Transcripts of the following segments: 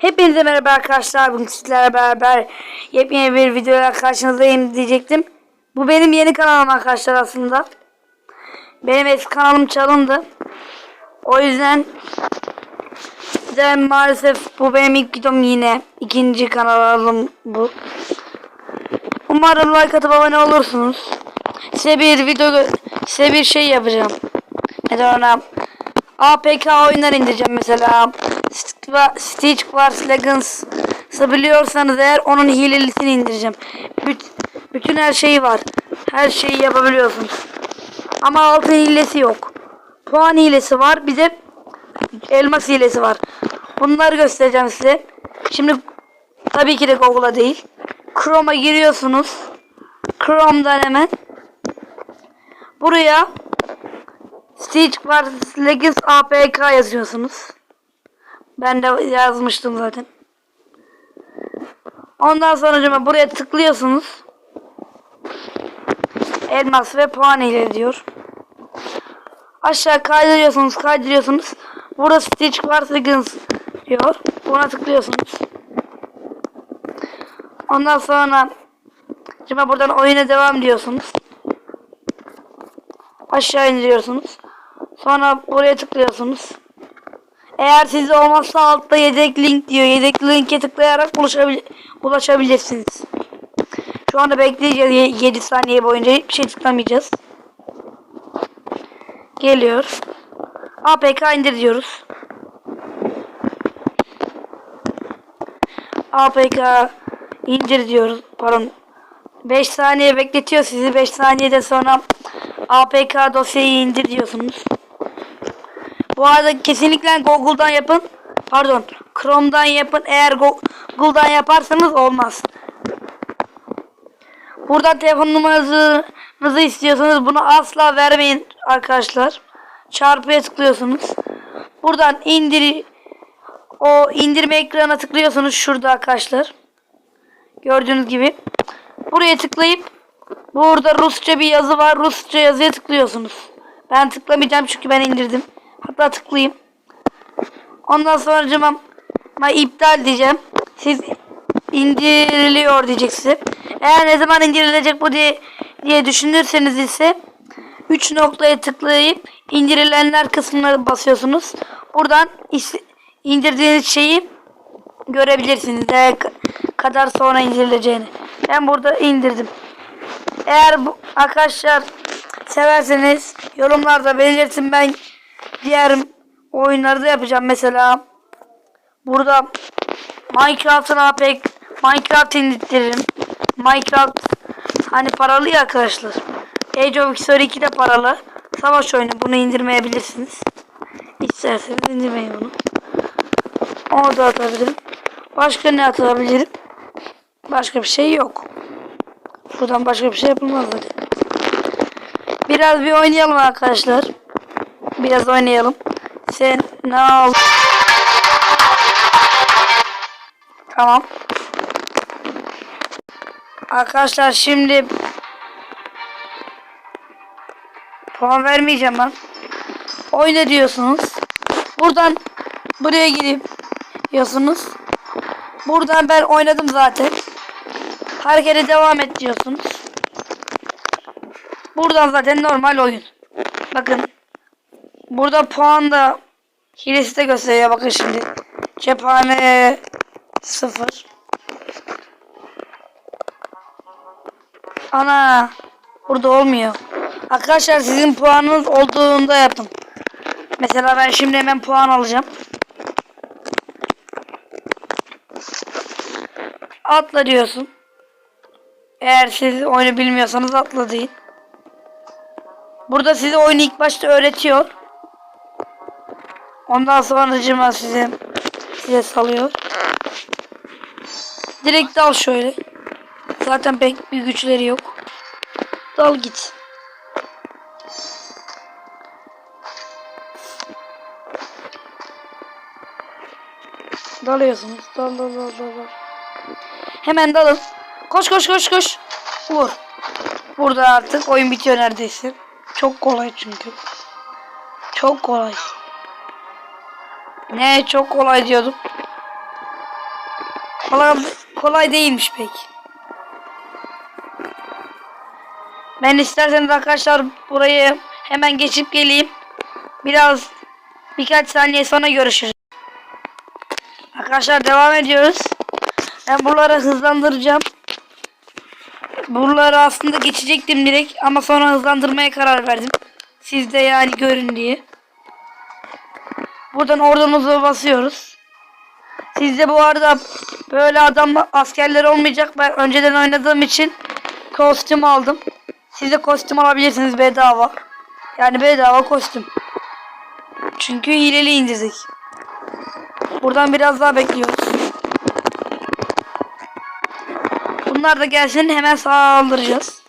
Hepinize merhaba arkadaşlar. Bugün sizlerle beraber yepyeni bir videoyla karşınızdayım diyecektim. Bu benim yeni kanalım arkadaşlar aslında. Benim eski kanalım çalındı. O yüzden de maalesef bu benim ilk videom yine. ikinci kanalım bu. Umarım like atıp abone olursunuz. Size bir video size bir şey yapacağım. Neden ona? APK oyunlar indireceğim mesela. Stitch Wars Legends'ı biliyorsanız eğer onun hilelisini indireceğim. Büt, bütün her şeyi var. Her şeyi yapabiliyorsunuz. Ama altın hilesi yok. Puan hilesi var. Bir de elmas hilesi var. Bunları göstereceğim size. Şimdi tabii ki de Google'a değil. Chrome'a giriyorsunuz. Chrome'dan hemen buraya Stitch Wars Legends APK yazıyorsunuz. Ben de yazmıştım zaten. Ondan sonra buraya tıklıyorsunuz. Elmas ve puan ile diyor. Aşağı kaydırıyorsunuz, kaydırıyorsunuz. Burada Stitch Legends diyor. Buna tıklıyorsunuz. Ondan sonra şimdi buradan oyuna devam diyorsunuz. Aşağı indiriyorsunuz. Sonra buraya tıklıyorsunuz. Eğer sizde olmazsa altta yedek link diyor. Yedek linke tıklayarak ulaşabil ulaşabilirsiniz. Şu anda bekleyeceğiz 7 saniye boyunca hiçbir şey tıklamayacağız. Geliyor. APK indir diyoruz. APK indir diyoruz. Pardon. 5 saniye bekletiyor sizi. 5 saniyede sonra APK dosyayı indir diyorsunuz. Bu arada kesinlikle Google'dan yapın. Pardon. Chrome'dan yapın. Eğer Google'dan yaparsanız olmaz. Buradan telefon numaranızı istiyorsanız bunu asla vermeyin arkadaşlar. Çarpıya tıklıyorsunuz. Buradan indir o indirme ekranına tıklıyorsunuz şurada arkadaşlar. Gördüğünüz gibi. Buraya tıklayıp burada Rusça bir yazı var. Rusça yazıya tıklıyorsunuz. Ben tıklamayacağım çünkü ben indirdim. Hatta tıklayayım. Ondan sonra cımam iptal diyeceğim. Siz indiriliyor diyecek size. Eğer ne zaman indirilecek bu diye diye düşünürseniz ise 3 noktaya tıklayıp indirilenler kısmına basıyorsunuz. Buradan indirdiğiniz şeyi görebilirsiniz. Ne kadar sonra indirileceğini. Ben burada indirdim. Eğer bu, arkadaşlar severseniz yorumlarda belirtin ben diğer oyunları da yapacağım. Mesela burada Minecraft'ın APK Minecraft indiririm. Minecraft hani paralı ya arkadaşlar. Age of History 2 de paralı. Savaş oyunu bunu indirmeyebilirsiniz. İsterseniz indirmeyin bunu. Onu da atabilirim. Başka ne atabilirim? Başka bir şey yok. Buradan başka bir şey yapılmaz zaten. Biraz bir oynayalım arkadaşlar. Biraz oynayalım. Sen ne al? Tamam. Arkadaşlar şimdi puan vermeyeceğim ben. Oyna diyorsunuz. Buradan buraya girip diyorsunuz. Buradan ben oynadım zaten. Harekete devam et diyorsunuz. Buradan zaten normal oyun. Bakın. Burada puan da hilesi de gösteriyor. Bakın şimdi. Cephane 0. Ana. Burada olmuyor. Arkadaşlar sizin puanınız olduğunda yapın. Mesela ben şimdi hemen puan alacağım. Atla diyorsun. Eğer siz oyunu bilmiyorsanız atla deyin. Burada size oyunu ilk başta öğretiyor. Ondan sonra cıma size size salıyor. Direkt dal şöyle. Zaten pek bir güçleri yok. Dal git. Dalıyorsunuz. Dal dal dal dal. dal. Hemen dalın. Koş koş koş koş. Vur. Burada artık oyun bitiyor neredeyse. Çok kolay çünkü. Çok kolay. Ne çok kolay diyordum. Valla kolay değilmiş pek. Ben isterseniz arkadaşlar burayı hemen geçip geleyim. Biraz birkaç saniye sonra görüşürüz. Arkadaşlar devam ediyoruz. Ben buraları hızlandıracağım. Buraları aslında geçecektim direkt ama sonra hızlandırmaya karar verdim. Siz de yani görün diye. Buradan ordumuzu basıyoruz. Sizde bu arada böyle adam askerler olmayacak. Ben önceden oynadığım için kostüm aldım. Siz de kostüm alabilirsiniz bedava. Yani bedava kostüm. Çünkü hileli indirdik. Buradan biraz daha bekliyoruz. Bunlar da gelsin hemen saldıracağız.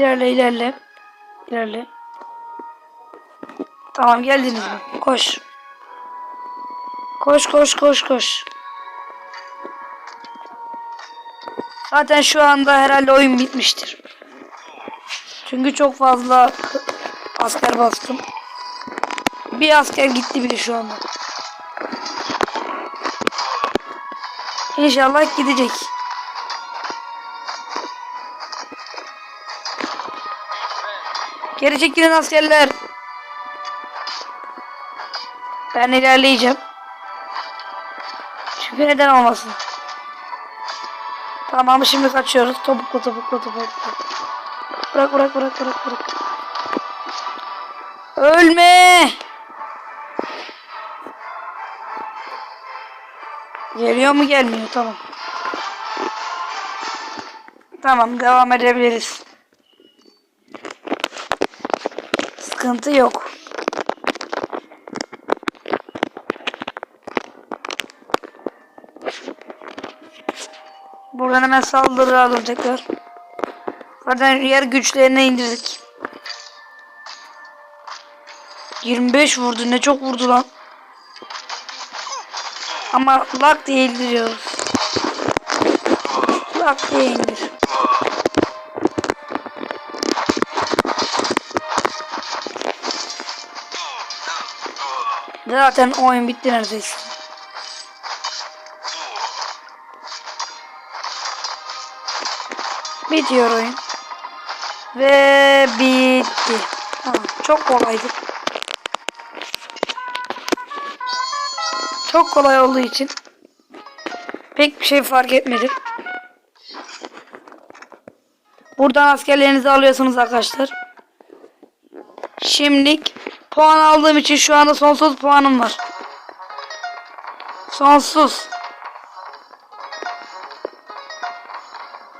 İlerle ilerle. İlerle. Tamam geldiniz mi? Koş. Koş koş koş koş. Zaten şu anda herhalde oyun bitmiştir. Çünkü çok fazla asker bastım. Bir asker gitti bile şu anda. İnşallah gidecek. Geri çekilin askerler. Ben ilerleyeceğim. Çünkü neden olmasın. Tamam şimdi kaçıyoruz. Topukla topukla topukla. Bırak bırak bırak bırak bırak. Ölme. Geliyor mu gelmiyor tamam. Tamam devam edebiliriz. Sıkıntı yok. Buradan hemen saldıralım tekrar. Zaten yer güçlerine indirdik. 25 vurdu. Ne çok vurdu lan. Ama lak diye indiriyoruz. Lak diye indir. Zaten oyun bitti neredeyse. Bitiyor oyun. Ve bitti. Çok kolaydı. Çok kolay olduğu için pek bir şey fark etmedi. Buradan askerlerinizi alıyorsunuz arkadaşlar. Şimdilik puan aldığım için şu anda sonsuz puanım var. Sonsuz.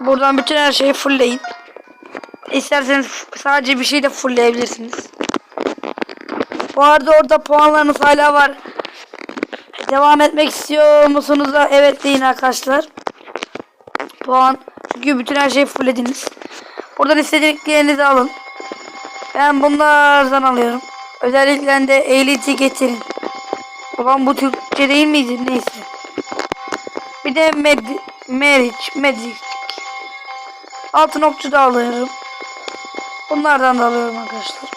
Buradan bütün her şeyi fullleyin. İsterseniz sadece bir şey de fullleyebilirsiniz. Bu arada orada puanlarınız hala var. Devam etmek istiyor musunuz da evet deyin arkadaşlar. Puan. Çünkü bütün her şeyi fulllediniz. Buradan istediklerinizi alın. Ben bunlardan alıyorum. Özellikle de ehliyeti getirin. Babam bu Türkçe değil miydi? Neyse. Bir de med Meriç, Medic. Altın okçu da alıyorum. Bunlardan da alıyorum arkadaşlar.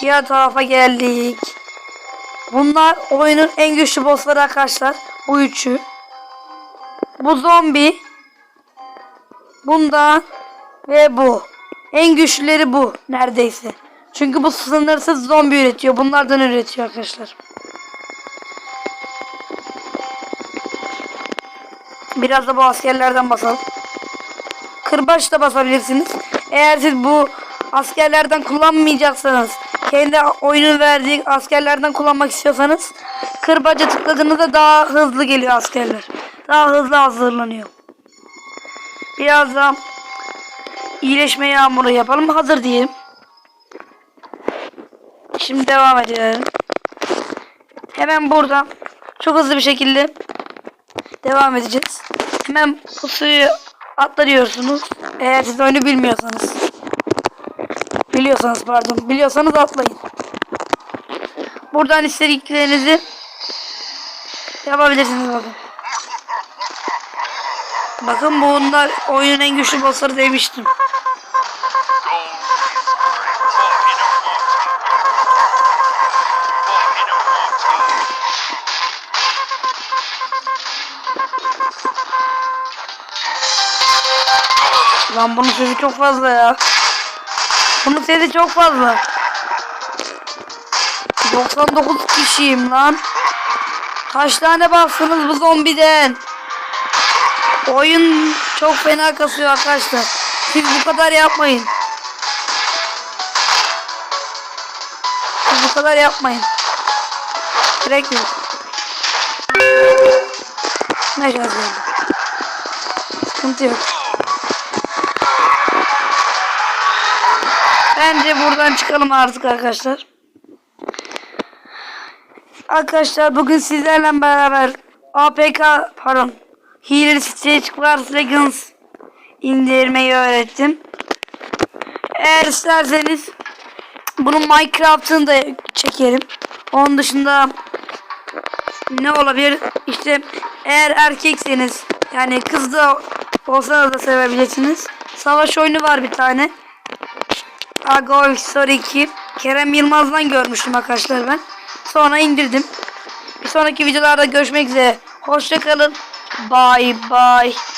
Diğer tarafa geldik. Bunlar oyunun en güçlü bossları arkadaşlar. Bu üçü. Bu zombi. Bundan ve bu. En güçlüleri bu neredeyse. Çünkü bu sınırsız zombi üretiyor. Bunlardan üretiyor arkadaşlar. Biraz da bu askerlerden basalım. Kırbaç da basabilirsiniz. Eğer siz bu askerlerden kullanmayacaksanız kendi oyunun verdiği askerlerden kullanmak istiyorsanız kırbaca tıkladığınızda daha hızlı geliyor askerler. Daha hızlı hazırlanıyor. Biraz da iyileşme yağmuru yapalım. Hazır diyelim. Şimdi devam edelim. Hemen buradan çok hızlı bir şekilde devam edeceğiz. Hemen bu suyu atlarıyorsunuz. Eğer siz oyunu bilmiyorsanız. Biliyorsanız pardon. Biliyorsanız atlayın. Buradan istediklerinizi yapabilirsiniz bakın. Bakın bunlar oyunun en güçlü bossları demiştim. Lan bunun sesi çok fazla ya. Bunun sesi çok fazla. 99 kişiyim lan. Kaç tane baksınız bu zombiden? Oyun çok fena kasıyor arkadaşlar. Siz bu kadar yapmayın. Siz bu kadar yapmayın. Gerek yok. Ne geldi. Sıkıntı yok. Bence buradan çıkalım artık arkadaşlar. Arkadaşlar bugün sizlerle beraber APK pardon Hileli Stretch Class Legends indirmeyi öğrettim. Eğer isterseniz bunun Minecraft'ını da çekerim. Onun dışında ne olabilir? İşte eğer erkekseniz yani kız da olsanız da sevebilirsiniz. Savaş oyunu var bir tane. Agol Story 2. Kerem Yılmaz'dan görmüştüm arkadaşlar ben. Sonra indirdim. Bir sonraki videolarda görüşmek üzere. Hoşçakalın. Bye bye.